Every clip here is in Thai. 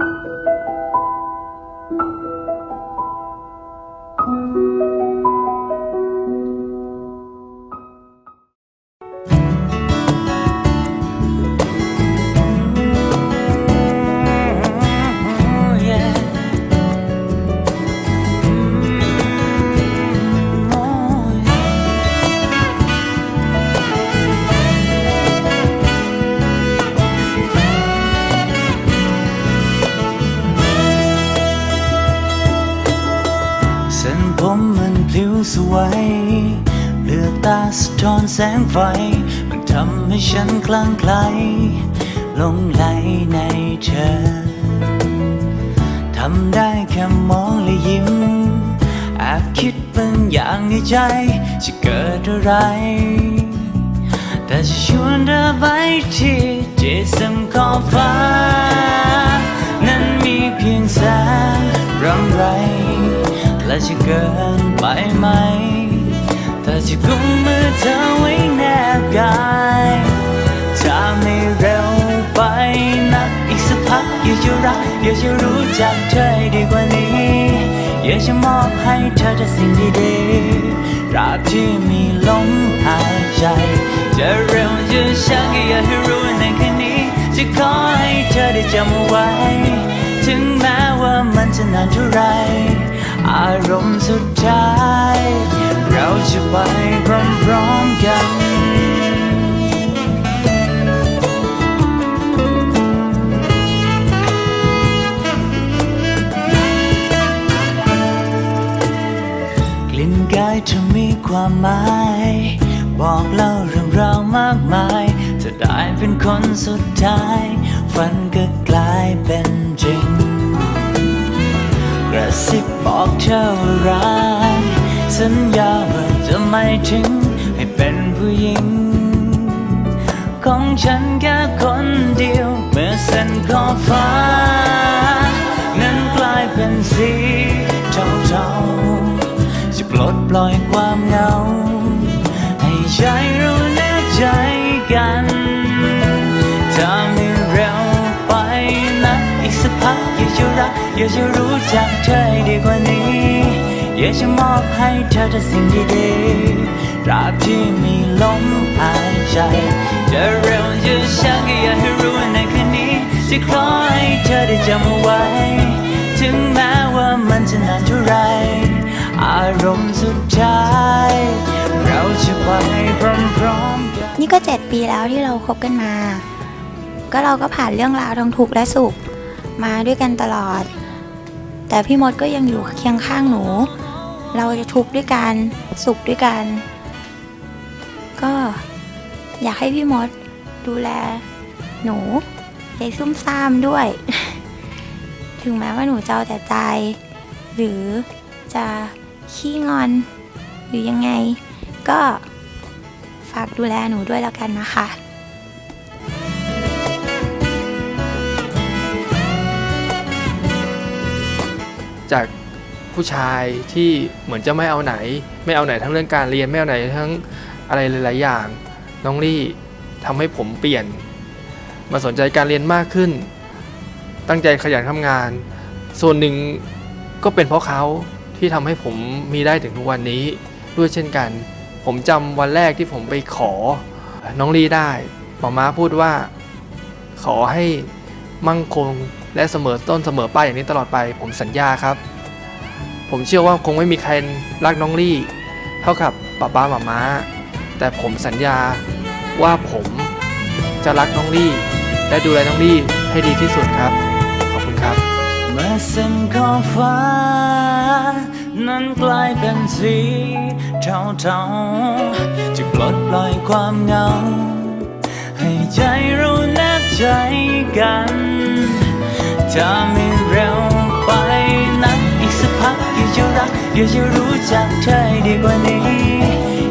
thank you ผมมันพลิ้วสวยเลือกตาสะท้อนแสงไฟ มันทำให้ฉันคลั่งไคล้หลงไหลในเธอ ทำได้แค่มองและยิ้มแอบคิดบางอย่างในใจ จะเกิดอะไร แต่จะชวนเธอไปที่จิตสำขอบฟ้า นั้นมีเพียงแสงรำไร และจะเกินไปไหมแต่จะกุมมือเธอไว้แนบกายถ้าไม่เร็วไปนักอีกสักพักอยากจะรักอยากจะรู้จักเธอให้ดีกว่านี้อยากจะมอบให้เธอแต่สิ่งดีๆราบที่มีลมหายใจ จะเร็วจะช้าก็อยากให้รู้ในคืนนี้ จะขอให้เธอได้จำเอาไว้ ถึงแม้ว่ามันจะนานเท่าไร อารมณ์สุดท้าย เราจะไปพร้อมๆกัน กลิ่นกายเธอมีความหมาย บอกเล่าเรื่องราวมากมายเธอได้เป็นคนสุดท้าย ฝันก็กลายเป็นจริงกระซิบ บอกเธอว่ารักสัญญาว่าจะไม่ทิ้งให้เป็นผู้หญิง ของฉันแค่คนเดียว เมื่อเส้นขอบฟ้า นั้นกลายเป็นสีเทาๆจะปลดปล่อยความเหงา ให้ใจเร อยากจะรู้จักเธอให้ดีกว่านี้ อยากจะมอบให้เธอแต่สิ่งดีๆตราบที่มีลมหายใจ จะเร็วจะช้าก็อยากให้รู้ในคืนนี้ จะขอให้เธอได้จำเอาไว้ ถึงแม้ว่ามันจะนานเท่าไร อารมณ์สุดท้าย เราจะไปพร้อมๆกัน นี่ก็เจ็ดปีแล้วที่เราคบกันมา ก็เราก็ผ่านเรื่องราวทั้งทุกข์และสุข มาด้วยกันตลอด แต่พี่มดก็ยังอยู่เคียงข้างหนู เราจะทุกข์ด้วยกันสุขด้วยกัน ก็อยากให้พี่มดดูแล หนูยายซุ่มซ่ามด้วย ถึงแม้ว่าหนูจะเอาแต่ใจ หรือจะขี้งอน หรือยังไง ก็ฝากดูแลหนูด้วยแล้วกันนะคะ จากผู้ชายที่เหมือนจะไม่เอาไหน ไม่เอาไหนทั้งเรื่องการเรียนไม่เอาไหนทั้งอะไรหลาย ๆ อย่าง น้องลี่ทำให้ผมเปลี่ยน มาสนใจการเรียนมากขึ้น ตั้งใจขยันทำงาน ส่วนหนึ่งก็เป็นเพราะเขาที่ทำให้ผมมีได้ถึงทุกวันนี้ด้วยเช่นกัน ผมจำวันแรกที่ผมไปขอ น้องลี่ได้หมอม้าพูดว่า ขอให้มั่งคง และเสมอต้นเสมอปลายอย่างนี้ตลอดไป ผมสัญญาครับ ผมเชื่อว่าคงไม่มีใครรักน้องลี่ เท่ากับป้าป้าหมาม้า แต่ผมสัญญาว่าผมจะรักน้องลี่ และดูแลน้องลี่ให้ดีที่สุดครับ ขอบคุณครับเมื่อเส้นขอบฟ้า นั้นกลายเป็นสีเทาๆจะปลดปล่อยความเหงา ให้ใจเราแนบใจกัน ถ้าไม่เร็วไปนักอีกสักพักอยากจะรักอยากจะรู้จักเธอให้ดีกว่านี้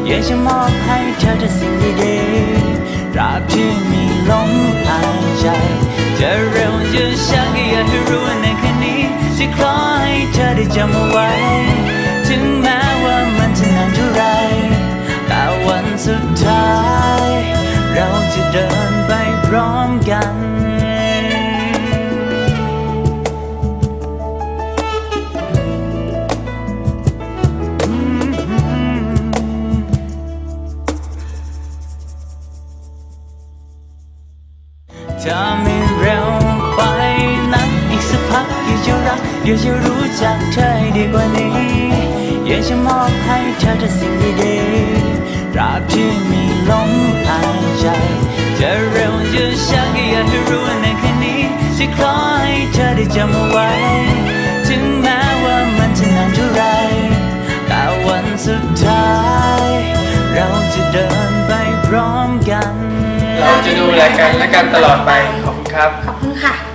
อยากจะมอบให้เธอแต่สิ่งดีๆตราบที่มีลมหายใจจะเร็วจะช้าก็อยากให้รู้ในคืนนี้จะขอให้เธอได้จำเอาไว้ ถึงแม้ว่ามันจะนานเท่าไรแต่วันสุดท้าย เราจะเดินไปพร้อมกัน ถ้าไม่เร็วไปนักอีกสักพักอยากจะรักอยากจะรู้จักเธอให้ดีกว่านี้อยากจะมอบให้เธอแต่สิ่งดีๆตราบที่มีลมหายใจจะเร็วจะช้าก็อยากให้รู้ในคืนนี้จะขอให้เธอได้จำเอาไว้ จะดูแลกันและกันตลอดไปขอบคุณครับ ขอบคุณค่ะ